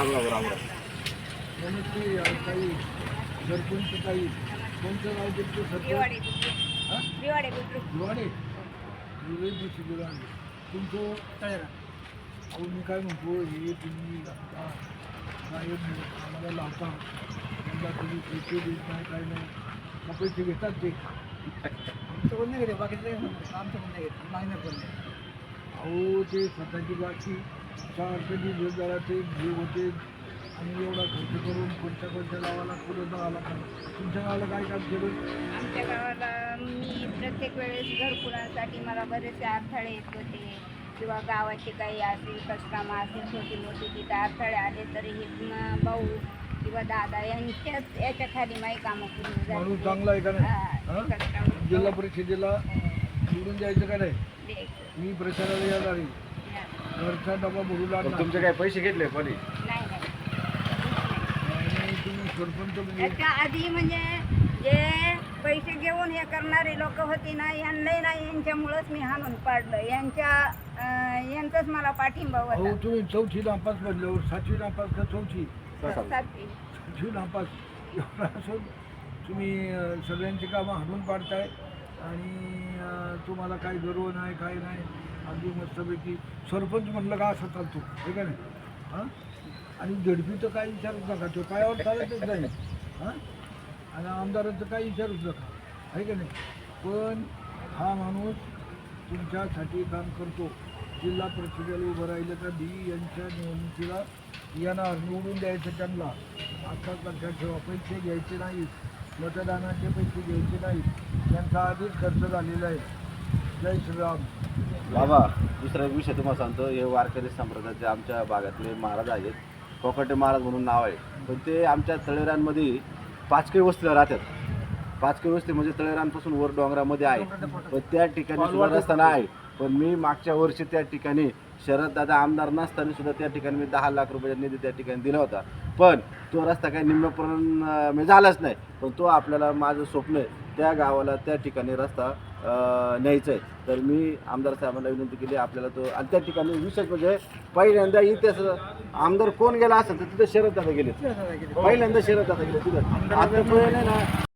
रामराव रामराव नमस्ते काही घरकुंचं काही कोणतं तुमचं? काय मी काय म्हणतो हे तुम्ही आता गायब आम्हाला लावता. त्यांना तुम्ही पैसे देत नाही काय नाही. मग पैसे घेतात ते. आमचं कोण नाही घेते बाकीचं आमचं पण नाही घेत पण नाही अहो ते स्वतःची बाकी चार कधी जरा ते हे होते. आणि एवढा खर्च करून कोणत्या कोणत्या गावाला पुढे जावं लागतं तुमच्या गावाला काय काम केलं? आमच्या गावाला मी प्रत्येक वेळेस घरकुलांसाठी मला बरेचसे अडथळे येत होते. किंवा गावाचे काही असेल कष्टकामं असेल छोटी मोठी तिथे अडथळे आले तरी हे म- भाऊ किंवा दादा यांच्याच याच्या खाली माझी कामं पूर्ण झाली. चांगला आहे का नाही? हा, हा? जिल्हा परिषदेला निवडून द्यायचं का नाही. मी प्रचाराला येणार. आहे हा. घरचा डबा भरू पण लागणार तुमचे काय पैसे घेतले नाही नाही. तुम्ही सरपंच म्हणजे याच्या आधी म्हणजे जे पैसे घेऊन हे करणारे लोक होती ना यांनाही ना यांच्यामुळंच मी हाणून पाडलं. यांच्या अं, यांचाच मला पाठिंबा अहो होता तुम्ही चौथी नापास म्हणल्यावर सातवी नापास का चौथी? सातवी. सातवी. नापास. एवढा असून तुम्ही अं, सगळ्यांची कामं हाणून पाडताय. आणि तुम्हाला काही गर्व नाही काय नाही. अगदी मस्तपैकी सरपंच म्हटलं का असं चालतो. हे का नाही? हां? आणि झडपीचं काय विचारूच नका. तो पायावर चालतच नाही. हां? आणि आमदाराचं काय विचारूच नका. आहे का नाही? पण हा माणूस तुमच्यासाठी काम करतो. जिल्हा परिषदेला उभं राहिलं तर बी यांच्या निवडणुकीला येणार निवडून द्यायचं त्यांना. आता लक्षात ठेवा पैसे घ्यायचे नाहीत. मतदानाचे पैसे घ्यायचे नाहीत. त्यांचा आधीच खर्च झालेला आहे. जय श्रीराम. बाबा दुसरा एक विषय तुम्हाला सांगतो. हे वारकरी संप्रदायाचे आमच्या भागातले महाराज आहेत. कोकटे महाराज म्हणून नाव आहे. पण ते आमच्या तळेरांमध्ये पाचके वस्तीला राहतात. पाचके वस्ती म्हणजे तळेरांपासून वर डोंगरामध्ये आहे. पण त्या ठिकाणी सुद्धा रस्ता नाही. आहे पण मी मागच्या वर्षी त्या ठिकाणी शरद दादा आमदार नसताना सुद्धा त्या ठिकाणी मी दहा लाख रुपयाचा निधी त्या ठिकाणी दिला होता. पण तो रस्ता काही निम्म्यापर्यंत झालाच नाही. पण तो आपल्याला माझं स्वप्न आहे. त्या गावाला त्या ठिकाणी रस्ता न्यायचा आहे. तर मी आमदार साहेबांना विनंती केली आपल्याला तो आणि त्या ठिकाणी विशेष म्हणजे पहिल्यांदा इतिहास आमदार कोण गेला असेल तर तिथे शरद दादा गेले पहिल्यांदा शरद दादा गेले तिथे. आता आहे ना